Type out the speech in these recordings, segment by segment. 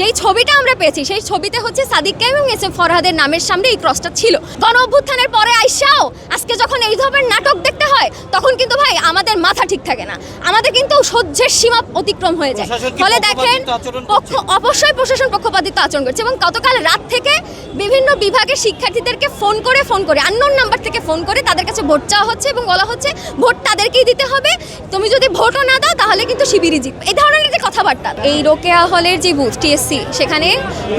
যেই ছবিটা আমরা পেয়েছি সেই ছবিতে হচ্ছে সাদিক কাইম এবং এস এম ফরহাদের নামের সামনে এই ক্রসটা ছিল। গণ অভ্যুত্থানের পরে আইসাও আজকে যখন এই ধরনের নাটক দেখতে হয় তখন কিন্তু ভাই আমাদের মাথা ঠিক থাকে না। আমাদের কিন্তু সহ্যের সীমা অতিক্রম হয়ে যায়। ফলে দেখেন? পক্ষ অবশ্যই প্রশাসন পক্ষপাতিত্ব আচরণ করছে এবং গতকাল রাত থেকে বিভিন্ন বিভাগের শিক্ষার্থীদেরকে ফোন করে ফোন করে আননোন নাম্বার থেকে ফোন করে তাদের কাছে ভোট চাওয়া হচ্ছে এবং বলা হচ্ছে ভোট তাদেরকেই দিতে হবে। তুমি যদি ভোটও না দাও তাহলে কিন্তু শিবিরই জিতবে। এই ধরনের কথাবার্তা। এই রোকেয়া হলের যে বুথ টিএসসি সেখানে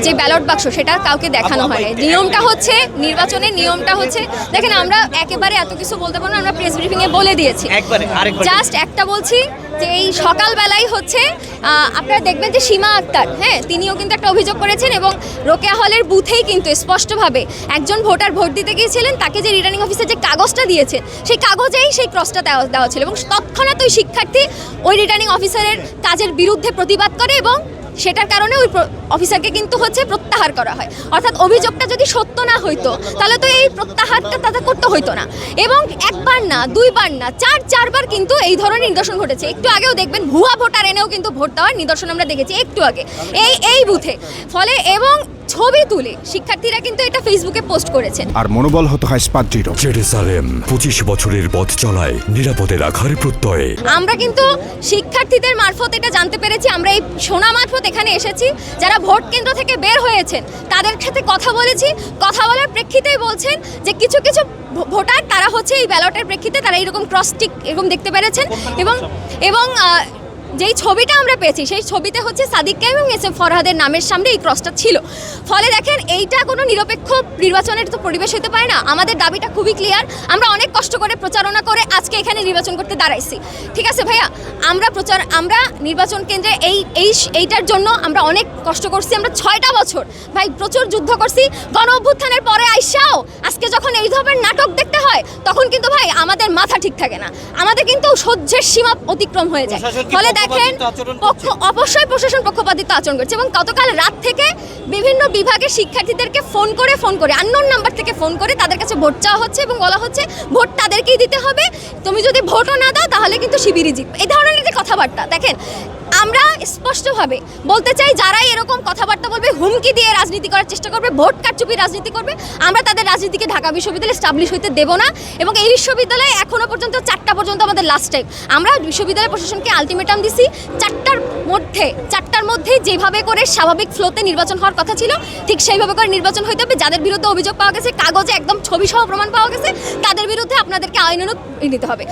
যে ব্যালট বাক্স সেটা কাউকে দেখানো হয় নিয়মটা হচ্ছে নির্বাচনের নিয়মটা হচ্ছে দেখেন আমরা একেবারে এত কিছু বলতে পারব না আমরা প্রেস ব্রিফিংয়ে বলে দিয়েছি। জাস্ট একটা বলছি যে এই সকালবেলাই হচ্ছে আপনারা দেখবেন যে সীমা আক্তার হ্যাঁ তিনিও কিন্তু একটা অভিযোগ করেছেন এবং রোকেয়া হলের বুথেই কিন্তু স্পষ্টভাবে একজন ভোটার ভোট দিতে গিয়েছিলেন, তাকে যে রিটার্নিং অফিসার যে কাগজটা দিয়েছে, সেই কাগজেই সেই ক্রসটা দেওয়া দেওয়া ছিল এবং তৎক্ষণাৎ ওই শিক্ষার্থী ওই রিটার্নিং অফিসারের কাজের বিরুদ্ধে প্রতিবাদ করে এবং সেটার কারণে ওই অফিসারকে কিন্তু হচ্ছে প্রত্যাহার করা হয়। অর্থাৎ অভিযোগটা যদি সত্য না হইতো, তাহলে তো এই প্রত্যাহারটা তাদের করতে হইতো না। এবং একবার না, দুইবার না, চার, চারবার কিন্তু এই ধরনের নিদর্শন ঘটেছে। একটু আগেও দেখবেন, ভুয়া ভোটার এনেও কিন্তু ভোট দেওয়ার নিদর্শন আমরা দেখেছি, একটু আগে। এই এই বুথে। ফলে এবং ছবি তুলে। শিক্ষার্থীরা কিন্তু এটা ফেসবুকে পোস্ট করেছেন আর মনোবল হতে হয় স্পাত জেরুসালেম পঁচিশ বছরের পথ চলায় নিরাপদে রাখার প্রত্যয়ে। আমরা কিন্তু শিক্ষার্থীদের মারফত এটা জানতে পেরেছি। আমরা এই সোনা মারফত এখানে এসেছি। যারা ভোট কেন্দ্র থেকে বের হয়েছেন তাদের সাথে কথা বলেছি। কথা বলার প্রেক্ষিতেই বলছেন যে কিছু কিছু ভোটার তারা হচ্ছে এই ব্যালটের প্রেক্ষিতে তারা এরকম ক্রস টিক এরকম দেখতে পেরেছেন। এবং এবং যেই ছবিটা আমরা পেয়েছি, সেই ছবিতে হচ্ছে সাদিককে এবং এস এম ফরহাদের নামের সামনে এই ক্রসটা ছিল। ফলে দেখেন, এইটা কোনো নিরপেক্ষ নির্বাচনের তো পরিবেশ হতে পারে না। আমাদের দাবিটা খুবই ক্লিয়ার আমরা অনেক কষ্ট করে প্রচারণা করে আজকে এখানে নির্বাচন করতে দাঁড়াইছি। ঠিক আছে ভাইয়া? আমরা প্রচার, আমরা নির্বাচন কেন্দ্রে এই এই, এইটার জন্য আমরা অনেক কষ্ট করছি। আমরা ছয়টা বছর, ভাই, প্রচুর যুদ্ধ করছি। গণ অভ্যুত্থানের পরে আইসাও, আজকে যখন এই ধরনের নাটক দেখতে হয় তখন কিন্তু ভাই আমাদের মাথা ঠিক থাকে না। আমাদের কিন্তু সহ্যের সীমা অতিক্রম হয়ে যায়। ফলে দেখেন? পক্ষ অবশ্যই প্রশাসন পক্ষপাতিত্ব আচরণ করছে এবং গতকাল রাত থেকে বিভিন্ন বিভাগের শিক্ষার্থীদেরকে ফোন করে ফোন করে আননোন নাম্বার থেকে ফোন করে তাদের কাছে ভোট চাওয়া হচ্ছে এবং বলা হচ্ছে ভোট তাদেরকেই দিতে হবে। তুমি যদি ভোটও না দাও তাহলে কিন্তু শিবিরই জিতবে। কথাবার্তা। দেখেন, আমরা স্পষ্টভাবে বলতে চাই, যারাই এরকম কথাবার্তা বলবে, হুমকি দিয়ে রাজনীতি করার চেষ্টা করবে, ভোট কারচুপি রাজনীতি করবে, আমরা তাদের রাজনীতিকে ঢাকা বিশ্ববিদ্যালয়ে স্টাবলিশ হইতে দেব না এবং এই বিশ্ববিদ্যালয়ে এখনও পর্যন্ত চারটা পর্যন্ত আমাদের লাস্ট টাইম আমরা বিশ্ববিদ্যালয় প্রশাসনকে আলটিমেটাম দিছি, চারটার মধ্যে চারটার মধ্যে যেভাবে করে স্বাভাবিক ফ্লোতে নির্বাচন হওয়ার কথা ছিল, ঠিক সেইভাবে করে নির্বাচন হইতে হবে। যাদের বিরুদ্ধে অভিযোগ পাওয়া গেছে, কাগজে একদম ছবি সহ প্রমাণ পাওয়া গেছে, তাদের বিরুদ্ধে আপনাদেরকে আইনানুক নিতে হবে।